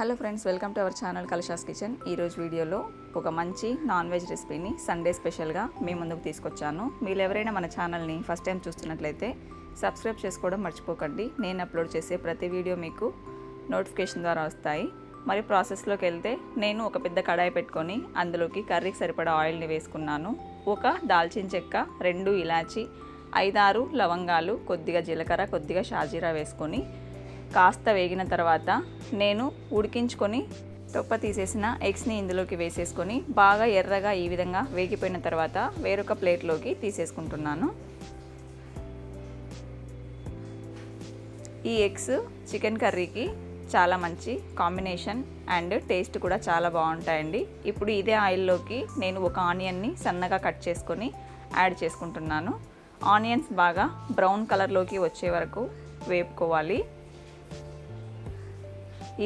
Hello friends welcome to our channel Kalasha's kitchen. ఈరోజు వీడియోలో ఒక మంచి నాన్ వెజ్ రెసిపీని సండే స్పెషల్గా మీ ముందుకు తీసుకొచ్చాను. మీరు ఎవరైనా మన ఛానల్ని ఫస్ట్ టైం చూస్తున్నట్లయితే సబ్స్క్రైబ్ చేసుకోవడం మర్చిపోకండి. నేను అప్లోడ్ చేసే ప్రతి వీడియో మీకు నోటిఫికేషన్ ద్వారా వస్తాయి. మరి ప్రాసెస్లోకి వెళ్తే నేను ఒక పెద్ద కడాయి పెట్టుకొని అందులోకి కర్రీకి సరిపడా ఆయిల్ని వేసుకున్నాను. ఒక దాల్చిన చెక్క రెండు ఇలాచి ఐదారు లవంగాలు కొద్దిగా జీలకర్ర కొద్దిగా షాజీరా వేసుకొని కాస్త వేగిన తర్వాత నేను ఉడికించుకొని తొప్ప తీసేసిన ఎగ్స్ని ఇందులోకి వేసేసుకొని బాగా ఎర్రగా ఈ విధంగా వేగిపోయిన తర్వాత వేరొక ప్లేట్లోకి తీసేసుకుంటున్నాను. ఈ ఎగ్స్ చికెన్ కర్రీకి చాలా మంచి కాంబినేషన్ అండ్ టేస్ట్ కూడా చాలా బాగుంటాయండి. ఇప్పుడు ఇదే ఆయిల్లోకి నేను ఒక ఆనియన్ని సన్నగా కట్ చేసుకొని యాడ్ చేసుకుంటున్నాను. ఆనియన్స్ బాగా బ్రౌన్ కలర్లోకి వచ్చే వరకు వేపుకోవాలి.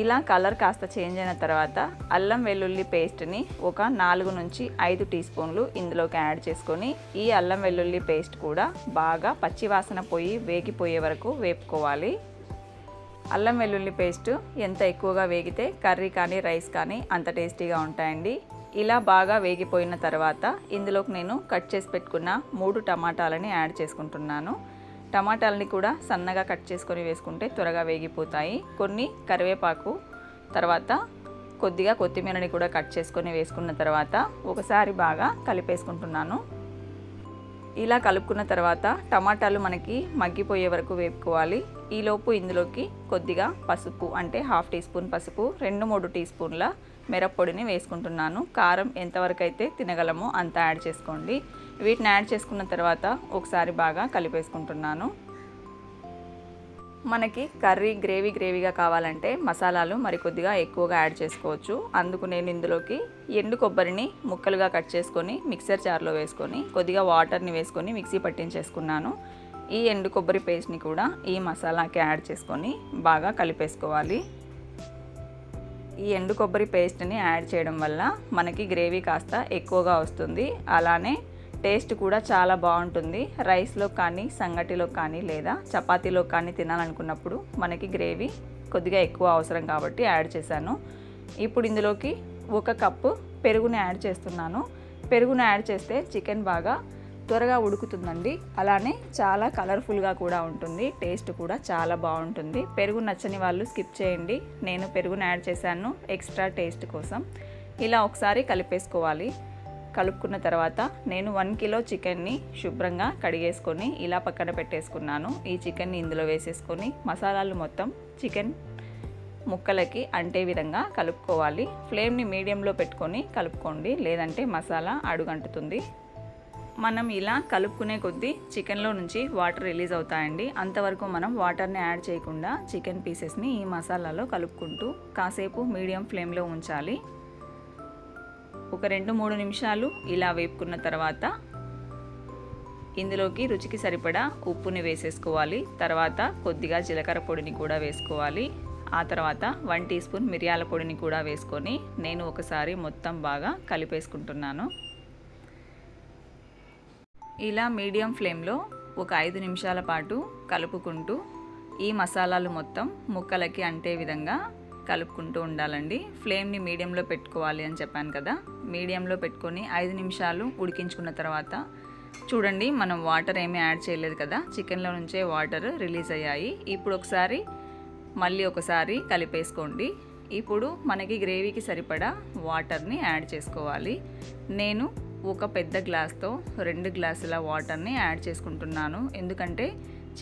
ఇలా కలర్ కాస్త చేంజ్ అయిన తర్వాత అల్లం వెల్లుల్లి పేస్ట్ని ఒక నాలుగు నుంచి ఐదు టీ స్పూన్లు ఇందులోకి యాడ్ చేసుకొని ఈ అల్లం వెల్లుల్లి పేస్ట్ కూడా బాగా పచ్చివాసన పోయి వేగిపోయే వరకు వేపుకోవాలి. అల్లం వెల్లుల్లి పేస్ట్ ఎంత ఎక్కువగా వేగితే కర్రీ కానీ రైస్ కానీ అంత టేస్టీగా ఉంటాయండి. ఇలా బాగా వేగిపోయిన తర్వాత ఇందులోకి నేను కట్ చేసి పెట్టుకున్న మూడు టమాటాలని యాడ్ చేసుకుంటున్నాను. టమాటాలని కూడా సన్నగా కట్ చేసుకొని వేసుకుంటే త్వరగా వేగిపోతాయి. కొన్ని కరివేపాకు తర్వాత కొద్దిగా కొత్తిమీరని కూడా కట్ చేసుకొని వేసుకున్న తర్వాత ఒకసారి బాగా కలిపేసుకుంటున్నాను. ఇలా కలుపుకున్న తర్వాత టమాటాలు మనకి మగ్గిపోయే వరకు వేపుకోవాలి. ఈలోపు ఇందులోకి కొద్దిగా పసుపు అంటే హాఫ్ టీ స్పూన్ పసుపు రెండు మూడు టీ స్పూన్ల మిరప్పొడిని వేసుకుంటున్నాను. కారం ఎంతవరకు అయితే తినగలమో అంత యాడ్ చేసుకోండి. వీటిని యాడ్ చేసుకున్న తర్వాత ఒకసారి బాగా కలిపేసుకుంటున్నాను. మనకి కర్రీ గ్రేవీ గ్రేవీగా కావాలంటే మసాలాలు మరికొద్దిగా ఎక్కువగా యాడ్ చేసుకోవచ్చు. అందుకు నేను ఇందులోకి ఎండు కొబ్బరిని ముక్కలుగా కట్ చేసుకొని మిక్సర్ జార్లో వేసుకొని కొద్దిగా వాటర్ని వేసుకొని మిక్సీ పట్టించేసుకున్నాను. ఈ ఎండు కొబ్బరి పేస్ట్ని కూడా ఈ మసాలాకి యాడ్ చేసుకొని బాగా కలిపేసుకోవాలి. ఈ ఎండు కొబ్బరి పేస్ట్ని యాడ్ చేయడం వల్ల మనకి గ్రేవీ కాస్త ఎక్కువగా వస్తుంది. అలానే టేస్ట్ కూడా చాలా బాగుంటుంది. రైస్లో కానీ సంగటిలో కానీ లేదా చపాతీలో కానీ తినాలనుకున్నప్పుడు మనకి గ్రేవీ కొద్దిగా ఎక్కువ అవసరం కాబట్టి యాడ్ చేశాను. ఇప్పుడు ఇందులోకి ఒక కప్పు పెరుగుని యాడ్ చేస్తున్నాను. పెరుగును యాడ్ చేస్తే చికెన్ బాగా త్వరగా ఉడుకుతుందండి. అలానే చాలా కలర్ఫుల్గా కూడా ఉంటుంది. టేస్ట్ కూడా చాలా బాగుంటుంది. పెరుగు నచ్చని వాళ్ళు స్కిప్ చేయండి. నేను పెరుగును యాడ్ చేశాను ఎక్స్ట్రా టేస్ట్ కోసం. ఇలా ఒకసారి కలిపేసుకోవాలి. కలుపుకున్న తర్వాత నేను వన్ కిలో చికెన్ని శుభ్రంగా కడిగేసుకొని ఇలా పక్కన పెట్టేసుకున్నాను. ఈ చికెన్ని ఇందులో వేసేసుకొని మసాలాలు మొత్తం చికెన్ ముక్కలకి అంటే విధంగా కలుపుకోవాలి. ఫ్లేమ్ని మీడియంలో పెట్టుకొని కలుపుకోండి లేదంటే మసాలా అడుగంటుతుంది. మనం ఇలా కలుపుకునే కొద్దీ చికెన్లో నుంచి వాటర్ రిలీజ్ అవుతాయండి. అంతవరకు మనం వాటర్ని యాడ్ చేయకుండా చికెన్ పీసెస్ని ఈ మసాలాలో కలుపుకుంటూ కాసేపు మీడియం ఫ్లేమ్లో ఉంచాలి. ఒక రెండు మూడు నిమిషాలు ఇలా వేపుకున్న తర్వాత ఇందులోకి రుచికి సరిపడా ఉప్పుని వేసేసుకోవాలి. తర్వాత కొద్దిగా జీలకర్ర పొడిని కూడా వేసుకోవాలి. ఆ తర్వాత వన్ టీ స్పూన్ మిరియాల పొడిని కూడా వేసుకొని నేను ఒకసారి మొత్తం బాగా కలిపేసుకుంటున్నాను. ఇలా మీడియం ఫ్లేమ్లో ఒక ఐదు నిమిషాల పాటు కలుపుకుంటూ ఈ మసాలాలు మొత్తం ముక్కలకి అంటే విధంగా కలుపుకుంటూ ఉండాలండి. ఫ్లేమ్ని మీడియంలో పెట్టుకోవాలి అని చెప్పాను కదా. మీడియంలో పెట్టుకొని ఐదు నిమిషాలు ఉడికించుకున్న తర్వాత చూడండి మనం వాటర్ ఏమీ యాడ్ చేయలేదు కదా. చికెన్లో నుంచే వాటర్ రిలీజ్ అయ్యాయి. ఇప్పుడు ఒకసారి మళ్ళీ ఒకసారి కలిపేసుకోండి. ఇప్పుడు మనకి గ్రేవీకి సరిపడా వాటర్ని యాడ్ చేసుకోవాలి. నేను ఒక పెద్ద గ్లాస్తో రెండు గ్లాసుల వాటర్ని యాడ్ చేసుకుంటున్నాను. ఎందుకంటే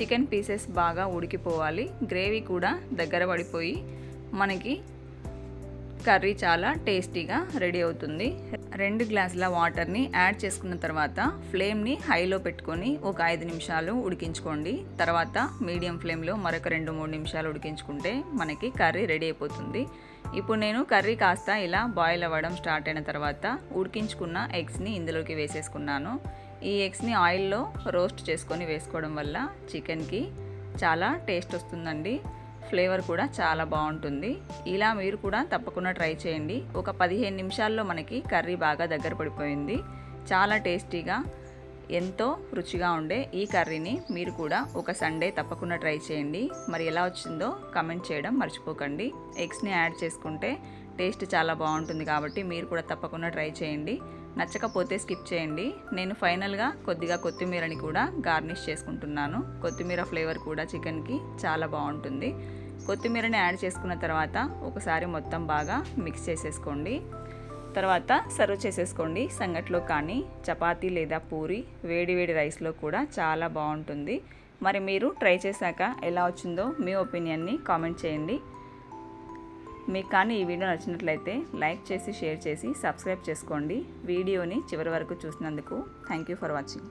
చికెన్ పీసెస్ బాగా ఉడికిపోవాలి. గ్రేవీ కూడా దగ్గర పడిపోయి మనకి కర్రీ చాలా టేస్టీగా రెడీ అవుతుంది. రెండు గ్లాసుల వాటర్ని యాడ్ చేసుకున్న తర్వాత ఫ్లేమ్ని హైలో పెట్టుకొని ఒక ఐదు నిమిషాలు ఉడికించుకోండి. తర్వాత మీడియం ఫ్లేమ్లో మరొక రెండు మూడు నిమిషాలు ఉడికించుకుంటే మనకి కర్రీ రెడీ అయిపోతుంది. ఇప్పుడు నేను కర్రీ కాస్త ఇలా బాయిల్ అవ్వడం స్టార్ట్ అయిన తర్వాత ఉడికించుకున్న ఎగ్స్ని ఇందులోకి వేసేసుకున్నాను. ఈ ఎగ్స్ని ఆయిల్లో రోస్ట్ చేసుకొని వేసుకోవడం వల్ల చికెన్కి చాలా టేస్ట్ వస్తుందండి. ఫ్లేవర్ కూడా చాలా బాగుంటుంది. ఇలా మీరు కూడా తప్పకుండా ట్రై చేయండి. ఒక పదిహేను నిమిషాల్లో మనకి కర్రీ బాగా దగ్గర పడిపోయింది. చాలా టేస్టీగా ఎంతో రుచిగా ఉండే ఈ కర్రీని మీరు కూడా ఒక సండే తప్పకుండా ట్రై చేయండి. మరి ఎలా వచ్చిందో కమెంట్ చేయడం మర్చిపోకండి. ఎగ్స్ని యాడ్ చేసుకుంటే టేస్ట్ చాలా బాగుంటుంది కాబట్టి మీరు కూడా తప్పకుండా ట్రై చేయండి. నచ్చకపోతే స్కిప్ చేయండి. నేను ఫైనల్గా కొద్దిగా కొత్తిమీరని కూడా గార్నిష్ చేసుకుంటున్నాను. కొత్తిమీర ఫ్లేవర్ కూడా చికెన్కి చాలా బాగుంటుంది. కొత్తిమీరని యాడ్ చేసుకున్న తర్వాత ఒకసారి మొత్తం బాగా మిక్స్ చేసేసుకోండి. తర్వాత సర్వ్ చేసేసుకోండి. సంగట్లో కానీ చపాతీ లేదా పూరి వేడి వేడి రైస్లో కూడా చాలా బాగుంటుంది. మరి మీరు ట్రై చేశాక ఎలా వచ్చిందో మీ ఒపీనియన్ని కామెంట్ చేయండి. మీకు కానీ ఈ వీడియో నచ్చినట్లయితే లైక్ చేసి షేర్ చేసి సబ్స్క్రైబ్ చేసుకోండి. వీడియోని చివరి వరకు చూసినందుకు థ్యాంక్ యూ ఫర్ వాచింగ్.